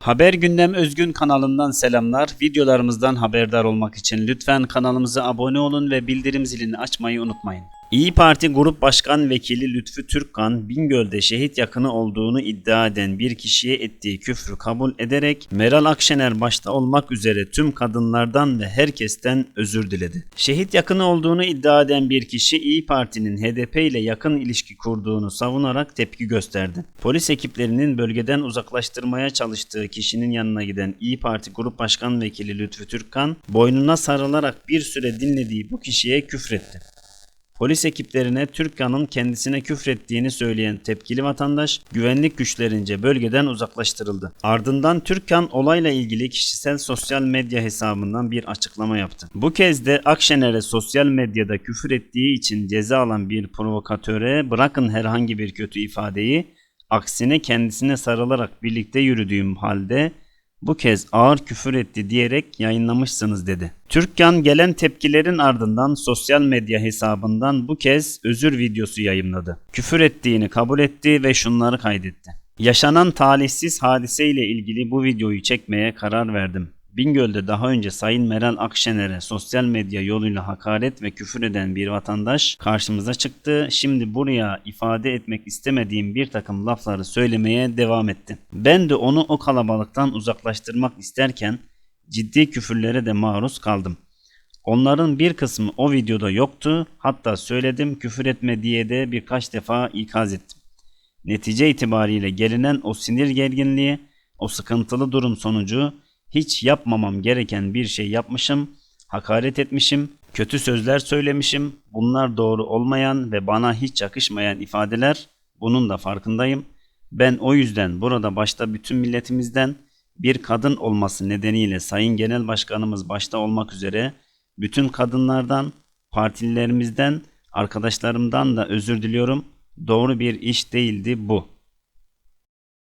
Haber Gündem Özgün kanalından selamlar. Videolarımızdan haberdar olmak için lütfen kanalımıza abone olun ve bildirim zilini açmayı unutmayın. İyi Parti Grup Başkan Vekili Lütfü Türkkan, Bingöl'de şehit yakını olduğunu iddia eden bir kişiye ettiği küfrü kabul ederek Meral Akşener başta olmak üzere tüm kadınlardan ve herkesten özür diledi. Şehit yakını olduğunu iddia eden bir kişi İyi Parti'nin HDP ile yakın ilişki kurduğunu savunarak tepki gösterdi. Polis ekiplerinin bölgeden uzaklaştırmaya çalıştığı kişinin yanına giden İyi Parti Grup Başkan Vekili Lütfü Türkkan, boynuna sarılarak bir süre dinlediği bu kişiye küfretti. Polis ekiplerine Türkkan'ın kendisine küfrettiğini söyleyen tepkili vatandaş güvenlik güçlerince bölgeden uzaklaştırıldı. Ardından Türkkan olayla ilgili kişisel sosyal medya hesabından bir açıklama yaptı. Bu kez de Akşener'e sosyal medyada küfür ettiği için ceza alan bir provokatöre bırakın herhangi bir kötü ifadeyi aksine kendisine sarılarak birlikte yürüdüğüm halde bu kez ağır küfür etti diyerek yayınlamışsınız dedi. Türkkan gelen tepkilerin ardından sosyal medya hesabından bu kez özür videosu yayımladı. Küfür ettiğini kabul etti ve şunları kaydetti. Yaşanan talihsiz hadiseyle ilgili bu videoyu çekmeye karar verdim. Bingöl'de daha önce Sayın Meral Akşener'e sosyal medya yoluyla hakaret ve küfür eden bir vatandaş karşımıza çıktı. Şimdi buraya ifade etmek istemediğim bir takım lafları söylemeye devam etti. Ben de onu o kalabalıktan uzaklaştırmak isterken ciddi küfürlere de maruz kaldım. Onların bir kısmı o videoda yoktu. Hatta söyledim küfür etme diye de birkaç defa ikaz ettim. Netice itibariyle gelinen o sinir gerginliği, o sıkıntılı durum sonucu hiç yapmamam gereken bir şey yapmışım, hakaret etmişim, kötü sözler söylemişim. Bunlar doğru olmayan ve bana hiç yakışmayan ifadeler. Bunun da farkındayım. Ben o yüzden burada başta bütün milletimizden bir kadın olması nedeniyle Sayın Genel Başkanımız başta olmak üzere bütün kadınlardan, partililerimizden, arkadaşlarımdan da özür diliyorum. Doğru bir iş değildi bu.